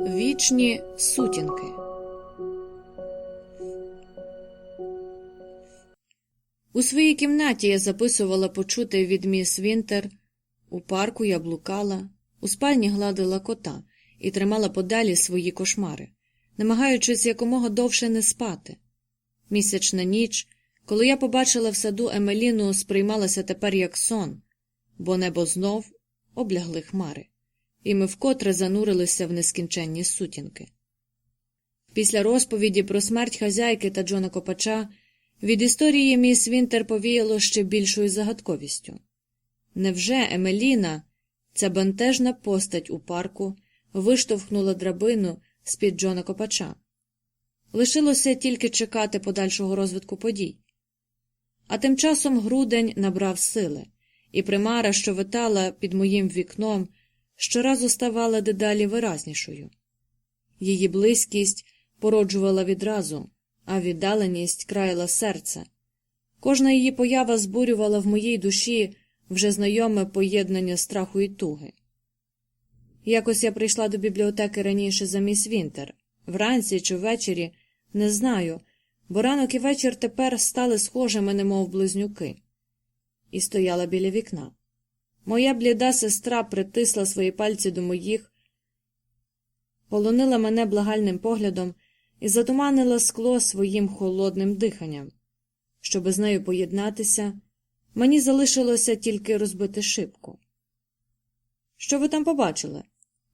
Вічні сутінки. У своїй кімнаті я записувала почути від міс Вінтер, у парку я блукала, у спальні гладила кота і тримала подалі свої кошмари, намагаючись якомога довше не спати. Місячна ніч, коли я побачила в саду Емеліну, сприймалася тепер як сон, бо небо знов облягли хмари, і ми вкотре занурилися в нескінченні сутінки. Після розповіді про смерть хазяйки та Джона Копача від історії міс Вінтер повіяло ще більшою загадковістю. Невже Емеліна, ця бентежна постать у парку, виштовхнула драбину з-під Джона Копача? Лишилося тільки чекати подальшого розвитку подій. А тим часом грудень набрав сили, і примара, що витала під моїм вікном, щоразу ставала дедалі виразнішою. Її близькість породжувала відразу, а віддаленість краяла серце. Кожна її поява збурювала в моїй душі вже знайоме поєднання страху і туги. Якось я прийшла до бібліотеки раніше за міс Вінтер, вранці чи ввечері, не знаю, бо ранок і вечір тепер стали схожими, немов близнюки, і стояла біля вікна. Моя бліда сестра притисла свої пальці до моїх, полонила мене благальним поглядом і затуманила скло своїм холодним диханням. Щоби з нею поєднатися, мені залишилося тільки розбити шибку. Що ви там побачили?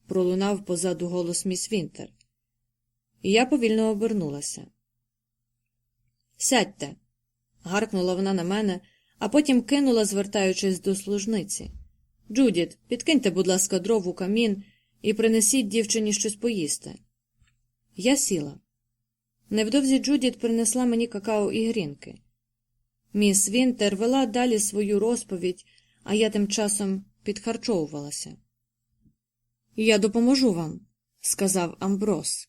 пролунав позаду голос міс Вінтер. І я повільно обернулася. Сядьте. гаркнула вона на мене, а потім кинула, звертаючись до служниці. Джудіт, підкиньте, будь ласка, дров у камін і принесіть дівчині щось поїсти. Я сіла. Невдовзі Джудіт принесла мені какао і грінки. Міс Вінтер вела далі свою розповідь, а я тим часом підхарчовувалася. Я допоможу вам, сказав Амброс.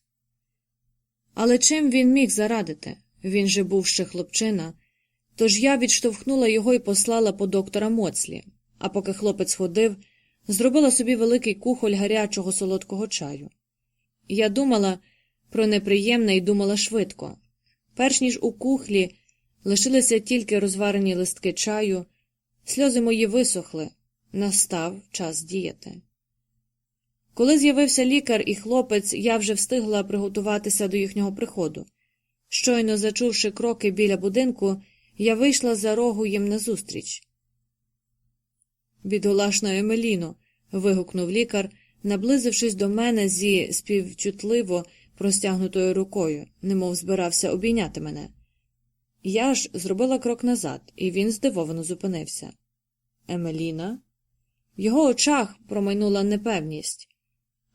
Але чим він міг зарадити? Він же був ще хлопчина. Тож я відштовхнула його і послала по доктора Моцлі, а поки хлопець ходив, зробила собі великий кухоль гарячого солодкого чаю. Я думала про неприємне і думала швидко. Перш ніж у кухлі лишилися тільки розварені листки чаю, сльози мої висохли, настав час діяти. Коли з'явився лікар і хлопець, я вже встигла приготуватися до їхнього приходу. Щойно зачувши кроки біля будинку, я вийшла за рогу їм назустріч. Бідолашна Емеліно. вигукнув лікар, наблизившись до мене зі співчутливо простягнутою рукою, немов збирався обійняти мене. Я ж зробила крок назад, і він здивовано зупинився. Емеліна? В його очах промайнула непевність.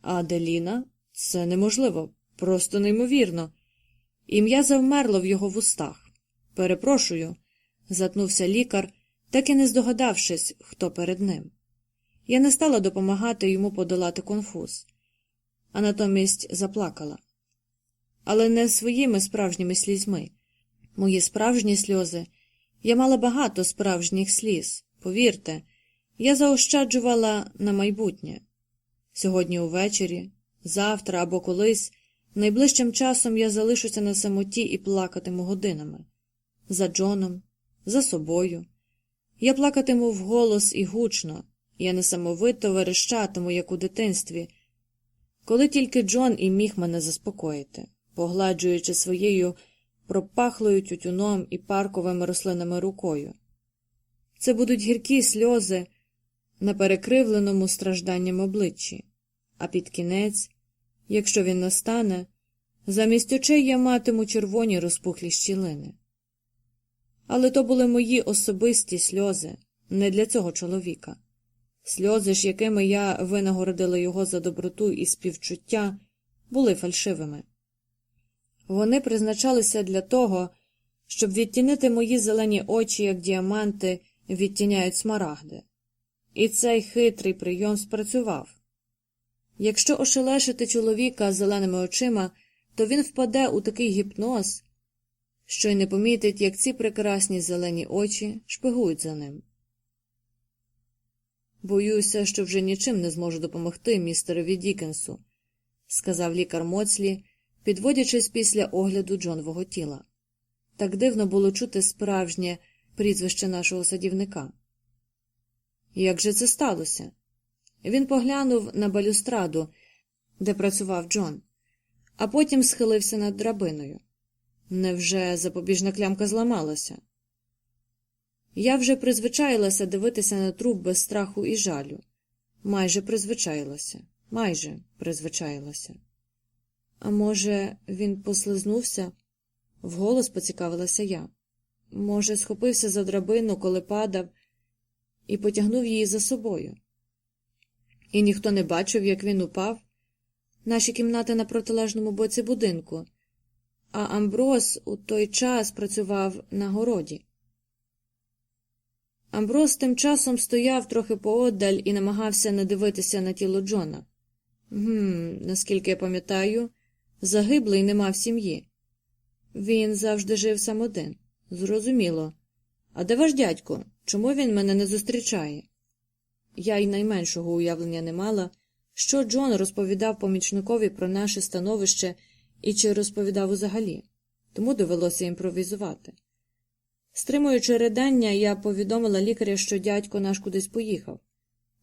Аделіна? Це неможливо, просто неймовірно. Ім'я завмерло в його вустах. Перепрошую, затнувся лікар, так і не здогадавшись, хто перед ним. Я не стала допомагати йому подолати конфуз, а натомість заплакала. Але не своїми справжніми слізьми. Мої справжні сльози. Я мала багато справжніх сліз, повірте, я заощаджувала на майбутнє. Сьогодні увечері, завтра або колись, найближчим часом я залишуся на самоті і плакатиму годинами. За Джоном, за собою. Я плакатиму вголос і гучно, я несамовито верещатиму, як у дитинстві, коли тільки Джон і міг мене заспокоїти, погладжуючи своєю пропахлою тютюном і парковими рослинами рукою. Це будуть гіркі сльози на перекривленому стражданням обличчі, а під кінець, якщо він настане, замість очей я матиму червоні розпухлі щілини. Але то були мої особисті сльози, не для цього чоловіка. Сльози ж, якими я винагородила його за доброту і співчуття, були фальшивими. Вони призначалися для того, щоб відтінити мої зелені очі, як діаманти відтіняють смарагди. І цей хитрий прийом спрацював. Якщо ошелешити чоловіка зеленими очима, то він впаде у такий гіпноз, що й не помітить, як ці прекрасні зелені очі шпигують за ним. Боюся, що вже нічим не зможу допомогти містерові Дікенсу, сказав лікар Моцлі, підводячись після огляду Джонового тіла. Так дивно було чути справжнє прізвище нашого садівника. Як же це сталося? Він поглянув на балюстраду, де працював Джон, а потім схилився над драбиною. Невже запобіжна клямка зламалася? Я вже призвичаїлася дивитися на труп без страху і жалю. Майже призвичаїлася, майже призвичаїлася. А може, він послизнувся? Вголос поцікавилася я. Може, схопився за драбину, коли падав, і потягнув її за собою. І ніхто не бачив, як він упав. Наші кімнати на протилежному боці будинку, а Амброс у той час працював на городі. Амброс тим часом стояв трохи поодаль і намагався не дивитися на тіло Джона. Гм, наскільки я пам'ятаю, загиблий не мав сім'ї. Він завжди жив сам один. Зрозуміло. А де ваш дядько? Чому він мене не зустрічає? Я й найменшого уявлення не мала, що Джон розповідав помічникові про наше становище і чи розповідав взагалі, тому довелося імпровізувати. Стримуючи ридання, я повідомила лікаря, що дядько наш кудись поїхав.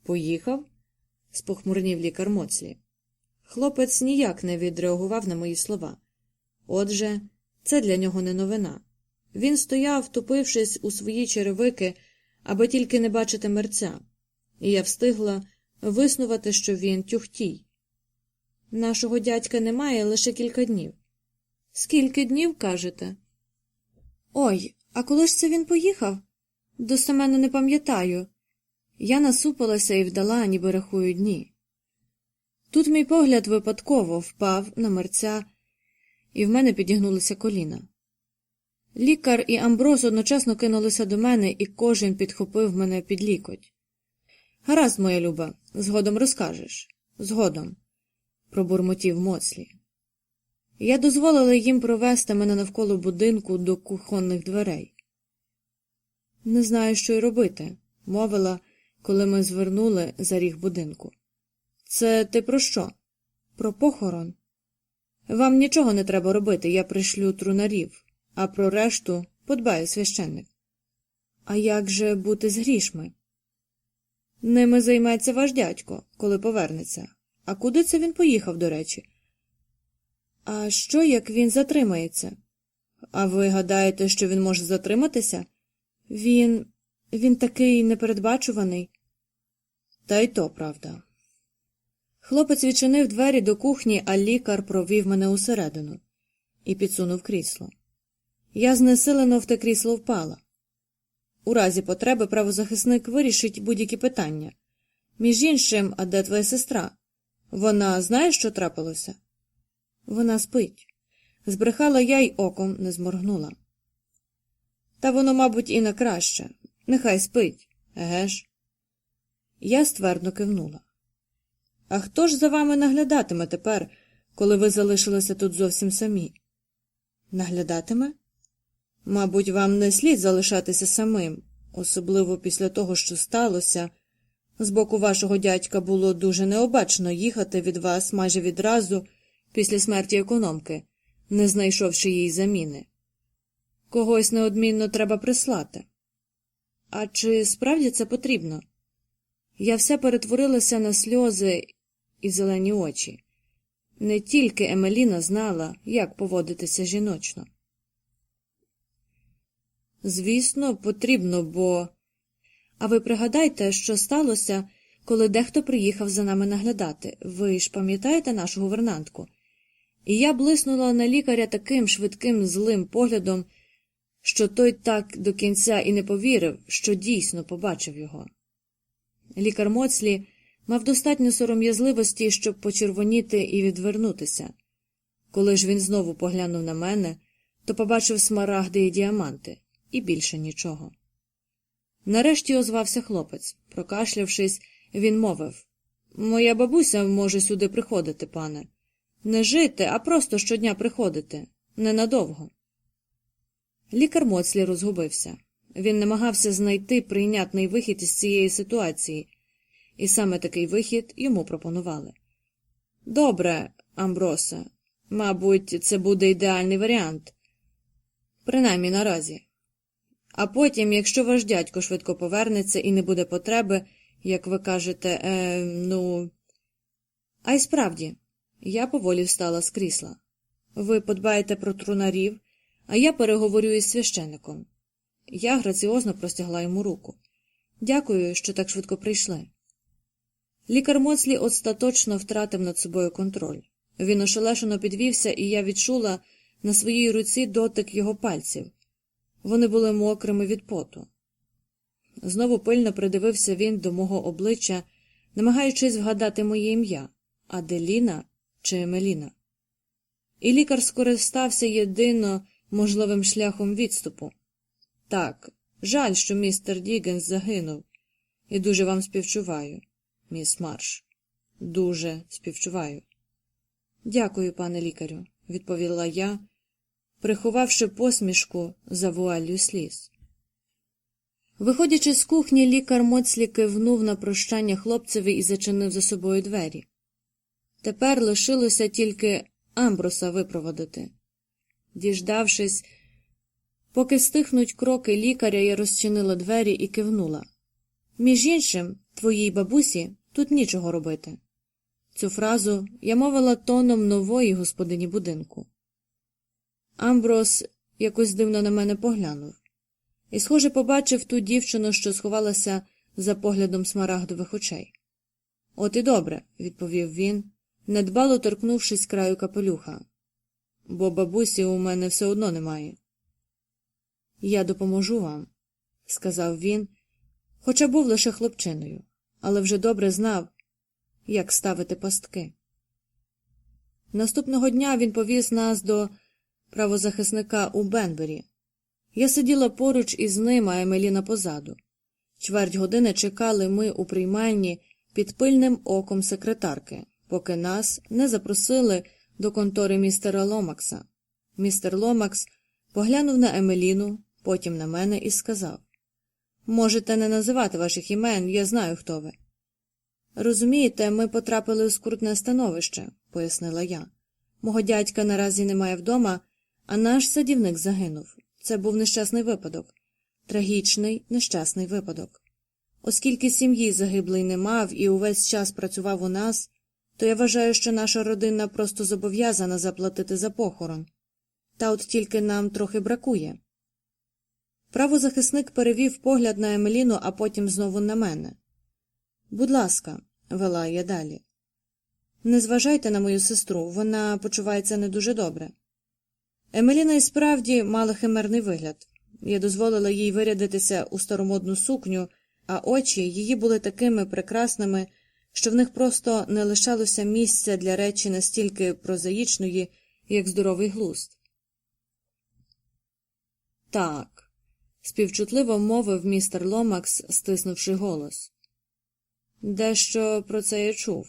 Поїхав? спохмурнів лікар Моцлі. Хлопець ніяк не відреагував на мої слова. Отже, це для нього не новина. Він стояв, втупившись у свої черевики, аби тільки не бачити мерця, і я встигла виснувати, що він тюхтій. Нашого дядька немає лише кілька днів. Скільки днів, кажете? Ой, а коли ж це він поїхав? Достеменно не пам'ятаю. Я насупилася і вдала, ніби рахую дні. Тут мій погляд випадково впав на мерця, і в мене підігнулися коліна. Лікар і Амброс одночасно кинулися до мене, і кожен підхопив мене під лікоть. Гаразд, моя люба, згодом розкажеш. Згодом, пробурмотів Моцлі. Я дозволила їм провести мене навколо будинку до кухонних дверей. Не знаю, що й робити, мовила, коли ми звернули за ріг будинку. Це ти про що? Про похорон? Вам нічого не треба робити, я пришлю трунарів, а про решту подбає священник. А як же бути з грішми? Ними займеться ваш дядько, коли повернеться. А куди це він поїхав, до речі? А що, як він затримається? А ви гадаєте, що він може затриматися? Він. він такий непередбачуваний. Та й то правда. Хлопець відчинив двері до кухні, а лікар провів мене усередину і підсунув крісло. Я знесилено в те крісло впала. У разі потреби правозахисник вирішить будь-які питання. Між іншим, а де твоя сестра? Вона знає, що трапилося? Вона спить. Збрехала я й оком не зморгнула. Та воно, мабуть, і на краще. Нехай спить, еге ж? Я ствердно кивнула. А хто ж за вами наглядатиме тепер, коли ви залишилися тут зовсім самі? Наглядатиме? Мабуть, вам не слід залишатися самим, особливо після того, що сталося. З боку вашого дядька було дуже необачно їхати від вас майже відразу після смерті економки, не знайшовши їй заміни. Когось неодмінно треба прислати. А чи справді це потрібно? Я все перетворилася на сльози і зелені очі. Не тільки Емеліна знала, як поводитися жіночно. Звісно, потрібно, бо. А ви пригадайте, що сталося, коли дехто приїхав за нами наглядати. Ви ж пам'ятаєте нашу гувернантку? І я блиснула на лікаря таким швидким злим поглядом, що той так до кінця і не повірив, що дійсно побачив його. Лікар Моцлі мав достатньо сором'язливості, щоб почервоніти і відвернутися. Коли ж він знову поглянув на мене, то побачив смарагди і діаманти, і більше нічого. Нарешті озвався хлопець. Прокашлявшись, він мовив Моя бабуся може сюди приходити, пане. Не жити, а просто щодня приходити. Ненадовго. Лікар Моцлі розгубився. Він намагався знайти прийнятний вихід із цієї ситуації, і саме такий вихід йому пропонували. Добре, Амбросе, мабуть, це буде ідеальний варіант, принаймні наразі. А потім, якщо ваш дядько швидко повернеться і не буде потреби, як ви кажете, е, ну. А й справді, я поволі встала з крісла. Ви подбаєте про трунарів, а я переговорю із священником. Я граціозно простягла йому руку. Дякую, що так швидко прийшли. Лікар Моцлі остаточно втратив над собою контроль. Він ошелешено підвівся, і я відчула на своїй руці дотик його пальців. Вони були мокрими від поту. Знову пильно придивився він до мого обличчя, намагаючись вгадати моє ім'я Аделіна чи Емеліна. І лікар скористався єдино можливим шляхом відступу. Так, жаль, що містер Дігенс загинув, і дуже вам співчуваю, міс Марш. Дуже співчуваю. Дякую, пане лікарю, відповіла я, приховавши посмішку за вуаллю сліз. Виходячи з кухні, лікар Моцлі кивнув на прощання хлопцеві і зачинив за собою двері. Тепер лишилося тільки Амброса випроводити. Діждавшись, поки стихнуть кроки лікаря, я розчинила двері і кивнула. Між іншим, твоїй бабусі тут нічого робити. Цю фразу я мовила тоном нової господині будинку. Амброс якось дивно на мене поглянув і, схоже, побачив ту дівчину, що сховалася за поглядом смарагдових очей. От і добре, відповів він, недбало торкнувшись краю капелюха, бо бабусі у мене все одно немає. Я допоможу вам, сказав він, хоча був лише хлопчиною, але вже добре знав, як ставити пастки. Наступного дня він повіз нас до правозахисника у Бенбері. Я сиділа поруч із ним, а Емеліна позаду. Чверть години чекали ми у приймальні під пильним оком секретарки, поки нас не запросили до контори містера Ломакса. Містер Ломакс поглянув на Емеліну, потім на мене і сказав Можете не називати ваших імен, я знаю, хто ви. Розумієте, ми потрапили у скрутне становище, пояснила я. Мого дядька наразі немає вдома, а наш садівник загинув. Це був нещасний випадок, трагічний нещасний випадок. Оскільки сім'ї загиблий не мав і увесь час працював у нас, то я вважаю, що наша родина просто зобов'язана заплатити за похорон. Та от тільки нам трохи бракує. Правозахисник перевів погляд на Емеліну, а потім знову на мене. Будь ласка, вела я далі. Не зважайте на мою сестру, вона почувається не дуже добре. Емеліна і справді мала химерний вигляд. Я дозволила їй вирядитися у старомодну сукню, а очі її були такими прекрасними, що в них просто не лишалося місця для речі настільки прозаїчної, як здоровий глузд. Так, співчутливо мовив містер Ломакс, стиснувши голос. Дещо про це я чув.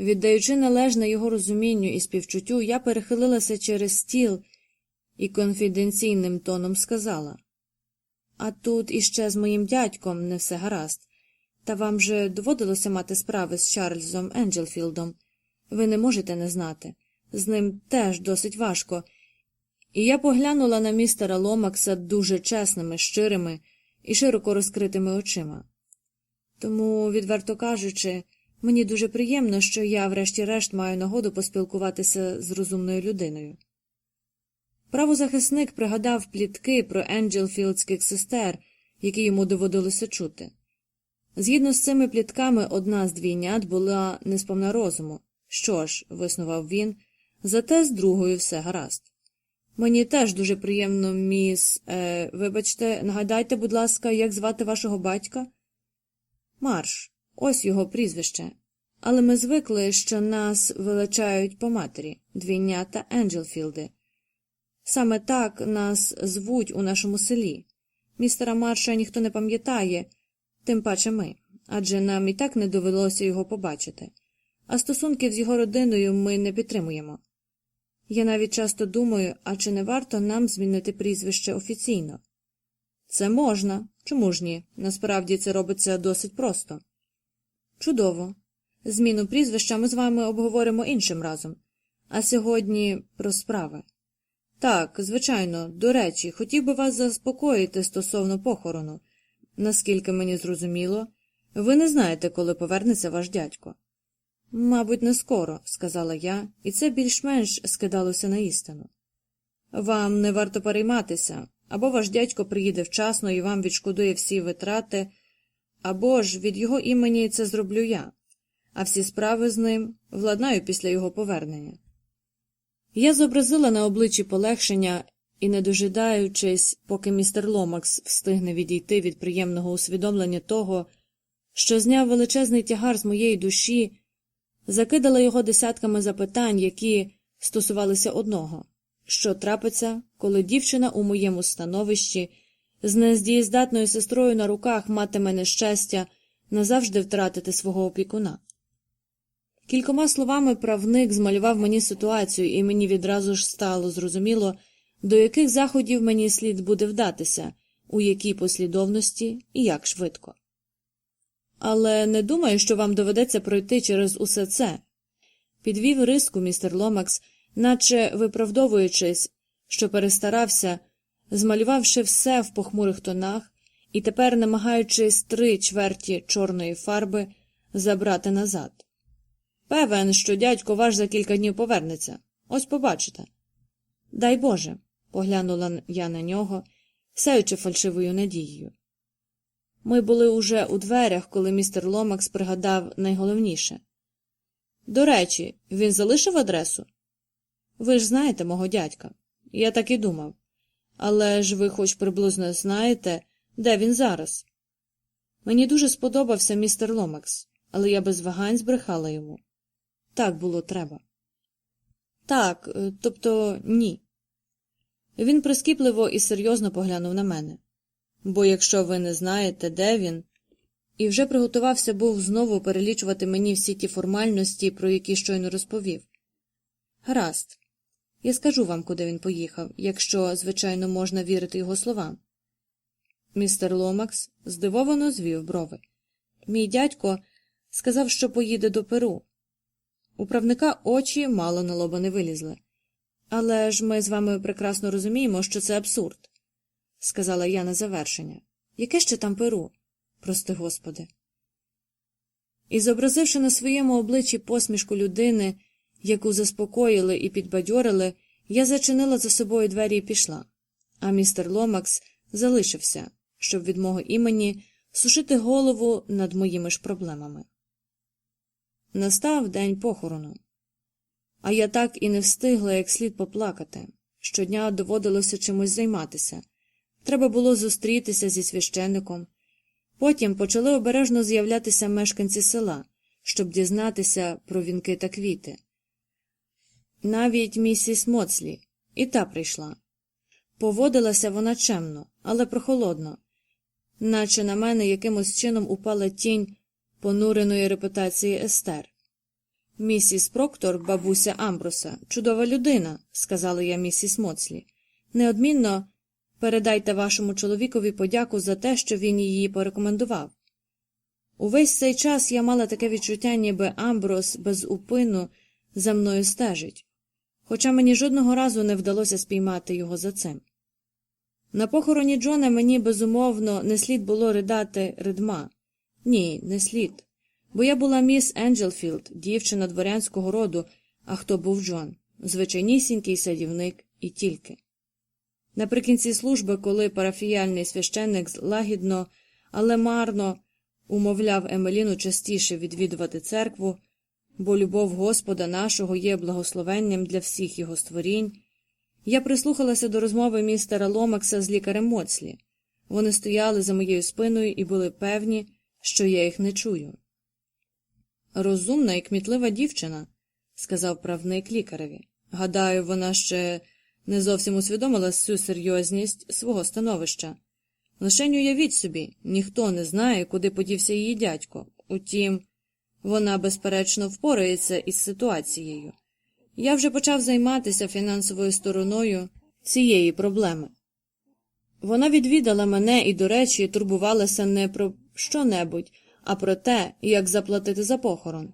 Віддаючи належне його розумінню і співчуттю, я перехилилася через стіл і конфіденційним тоном сказала А тут іще з моїм дядьком не все гаразд. Та вам же доводилося мати справи з Чарльзом Енджелфілдом. Ви не можете не знати. З ним теж досить важко. І я поглянула на містера Ломакса дуже чесними, щирими і широко розкритими очима. Тому, відверто кажучи, мені дуже приємно, що я, врешті-решт, маю нагоду поспілкуватися з розумною людиною. Правозахисник пригадав плітки про енджелфілдських сестер, які йому доводилося чути. Згідно з цими плітками, одна з двійнят була несповна розуму. Що ж, виснував він, зате з другою все гаразд. Мені теж дуже приємно, міс. Е, Вибачте, нагадайте, будь ласка, як звати вашого батька? Марш, ось його прізвище. Але ми звикли, що нас величають по матері, двійнята Енджелфілди. Саме так нас звуть у нашому селі. Містера Марша ніхто не пам'ятає, тим паче ми, адже нам і так не довелося його побачити, а стосунків з його родиною ми не підтримуємо. Я навіть часто думаю, а чи не варто нам змінити прізвище офіційно? Це можна. Чому ж ні? Насправді це робиться досить просто. Чудово. Зміну прізвища ми з вами обговоримо іншим разом. А сьогодні про справи. Так, звичайно, до речі, хотів би вас заспокоїти стосовно похорону. Наскільки мені зрозуміло, ви не знаєте, коли повернеться ваш дядько. Мабуть, не скоро, сказала я, і це більш-менш скидалося на істину. Вам не варто перейматися, або ваш дядько приїде вчасно і вам відшкодує всі витрати, або ж від його імені це зроблю я, а всі справи з ним владнаю після його повернення. Я зобразила на обличчі полегшення і, не дожидаючись, поки містер Ломакс встигне відійти від приємного усвідомлення того, що зняв величезний тягар з моєї душі, закидала його десятками запитань, які стосувалися одного що трапиться, коли дівчина у моєму становищі з нездієздатною сестрою на руках матиме нещастя назавжди втратити свого опікуна. Кількома словами правник змалював мені ситуацію, і мені відразу ж стало зрозуміло, до яких заходів мені слід буде вдатися, у якій послідовності і як швидко. Але не думаю, що вам доведеться пройти через усе це. Підвів риску містер Ломакс, наче виправдовуючись, що перестарався, змалювавши все в похмурих тонах і тепер намагаючись три чверті чорної фарби забрати назад. Певен, що дядько ваш за кілька днів повернеться. Ось побачите. Дай Боже, поглянула я на нього, сяючи фальшивою надією. Ми були уже у дверях, коли містер Ломакс пригадав найголовніше. До речі, він залишив адресу? Ви ж знаєте мого дядька. Я так і думав. Але ж ви хоч приблизно знаєте, де він зараз. Мені дуже сподобався містер Ломакс, але я без вагань збрехала йому. Так було треба. Так, е, тобто ні. Він прискіпливо і серйозно поглянув на мене. Бо якщо ви не знаєте, де він, і вже приготувався був знову перелічувати мені всі ті формальності, про які щойно розповів. Гаразд, я скажу вам, куди він поїхав, якщо, звичайно, можна вірити його словам. Містер Ломакс здивовано звів брови. Мій дядько сказав, що поїде до Перу. У правника очі мало на лоба не вилізли. Але ж ми з вами прекрасно розуміємо, що це абсурд, сказала я на завершення. Яке ще там Перу? Прости господи. І, зобразивши на своєму обличчі посмішку людини, яку заспокоїли і підбадьорили, я зачинила за собою двері і пішла, а містер Ломакс залишився, щоб від мого імені сушити голову над моїми ж проблемами. Настав день похорону, а я так і не встигла як слід поплакати. Щодня доводилося чимось займатися. Треба було зустрітися зі священником. Потім почали обережно з'являтися мешканці села, щоб дізнатися про вінки та квіти. Навіть місіс Моцлі і та прийшла. Поводилася вона чемно, але прохолодно, наче на мене якимось чином упала тінь понуреної репутації Естер. Місіс Проктор, бабуся Амброса, чудова людина, сказала я місіс Моцлі. Неодмінно передайте вашому чоловікові подяку за те, що він її порекомендував. Увесь цей час я мала таке відчуття, ніби Амброс без упину за мною стежить хоча мені жодного разу не вдалося спіймати його за цим. На похороні Джона мені безумовно не слід було ридати ридма. Ні, не слід. Бо я була міс Енджелфілд, дівчина дворянського роду, а хто був Джон, звичайнісінький садівник і тільки. Наприкінці служби, коли парафіяльний священник лагідно, але марно умовляв Емеліну частіше відвідувати церкву, бо любов Господа нашого є благословенням для всіх його створінь. Я прислухалася до розмови містера Ломакса з лікарем Моцлі. Вони стояли за моєю спиною і були певні, що я їх не чую. Розумна і кмітлива дівчина, сказав правник лікареві. Гадаю, вона ще не зовсім усвідомила всю серйозність свого становища. Лишень уявіть собі, ніхто не знає, куди подівся її дядько. Утім, вона, безперечно, впорається із ситуацією. Я вже почав займатися фінансовою стороною цієї проблеми. Вона відвідала мене і, до речі, турбувалася не про що-небудь, а про те, як заплатити за похорон.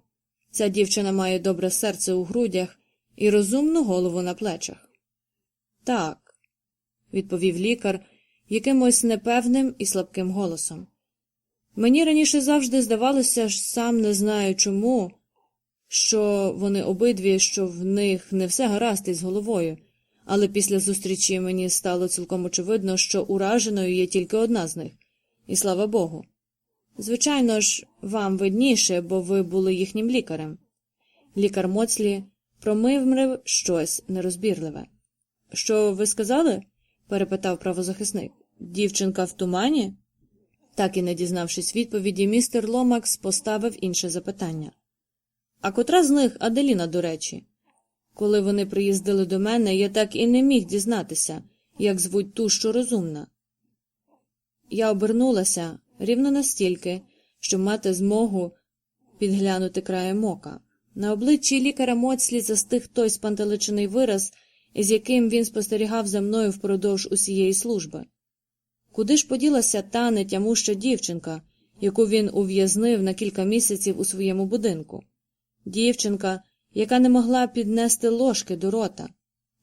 Ця дівчина має добре серце у грудях і розумну голову на плечах. Так, відповів лікар якимось непевним і слабким голосом. Мені раніше завжди здавалося, сам не знаю чому, що вони обидві, що в них не все гаразд із головою, але після зустрічі мені стало цілком очевидно, що ураженою є тільки одна з них, і слава Богу. Звичайно ж, вам видніше, бо ви були їхнім лікарем. Лікар Моцлі промивмрив щось нерозбірливе. Що ви сказали? перепитав правозахисник. Дівчинка в тумані? Так і не дізнавшись відповіді, містер Ломакс поставив інше запитання. А котра з них Аделіна, до речі? Коли вони приїздили до мене, я так і не міг дізнатися, як звуть ту, що розумна. Я обернулася рівно настільки, щоб мати змогу підглянути краєм ока. На обличчі лікаря Моцлі застиг той спантеличений вираз, із яким він спостерігав за мною впродовж усієї служби. Куди ж поділася та нетямуща дівчинка, яку він ув'язнив на кілька місяців у своєму будинку? Дівчинка, яка не могла піднести ложки до рота,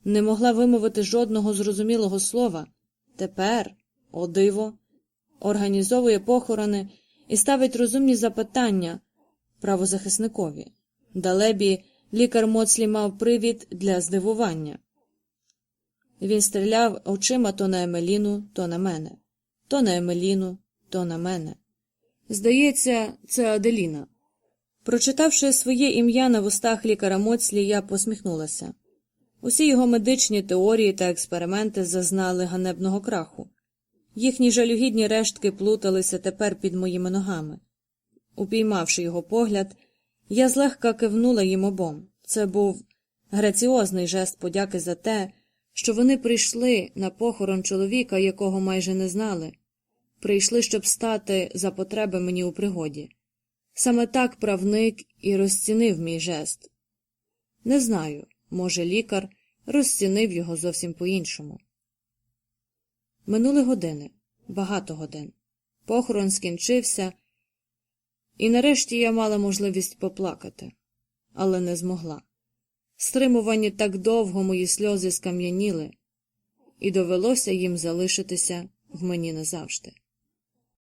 не могла вимовити жодного зрозумілого слова, тепер, о диво, організовує похорони і ставить розумні запитання правозахисникові. Далебі лікар Моцлі мав привід для здивування. Він стріляв очима то на Емеліну, то на мене, то на Емеліну, то на мене. Здається, це Аделіна. Прочитавши своє ім'я на вустах лікаря Моцлі, я посміхнулася. Усі його медичні теорії та експерименти зазнали ганебного краху. Їхні жалюгідні рештки плуталися тепер під моїми ногами. Упіймавши його погляд, я злегка кивнула їм обом. Це був граціозний жест подяки за те, що вони прийшли на похорон чоловіка, якого майже не знали, прийшли, щоб стати за потреби мені у пригоді. Саме так правник і розцінив мій жест. Не знаю, може, лікар розцінив його зовсім по-іншому. Минули години, багато годин. Похорон скінчився, і нарешті я мала можливість поплакати, але не змогла. Стримувані так довго мої сльози скам'яніли, і довелося їм залишитися в мені назавжди.